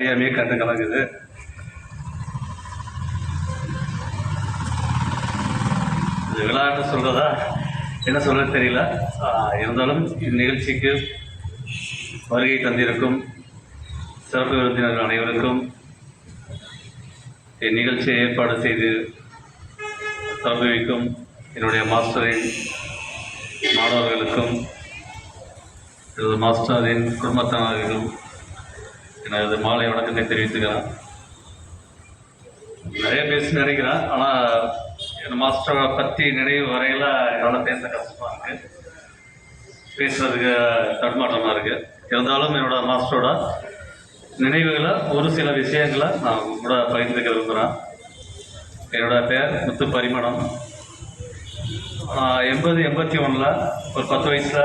தெரியாமையே கண்டு கலங்குது இது விளையாட்டு சொல்கிறதா என்ன சொல்ல தெரியல. இருந்தாலும் இந்நிகழ்ச்சிக்கு வருகை தந்திருக்கும் சிறப்பு விருந்தினர்கள் அனைவருக்கும் இந்நிகழ்ச்சியை ஏற்பாடு செய்து திறந்து வைக்கும் என்னுடைய மாஸ்டரின் மாணவர்களுக்கும் எனது மாஸ்டரின் குடும்பத்தினர்களுக்கும் எனது மாலை வணக்கத்தை தெரிவித்துக்கிறேன். நிறைய பேசி நினைக்கிறேன் ஆனால் என் மாஸ்டரை பற்றி நினைவு வரையில் என்னால் பேச கஷ்டமாக இருக்கு. பேசுறதுக்கு தடுமாற்றமாக இருக்கு. இருந்தாலும் என்னோட மாஸ்டரோட நினைவுகளை ஒரு சில விஷயங்களை நான் கூட பகிர்ந்துக்க விரும்புகிறேன் என்னோட பேர் முத்து பரிமணம். எண்பது எண்பத்தி ஒன்றில் ஒரு பத்து வயசில்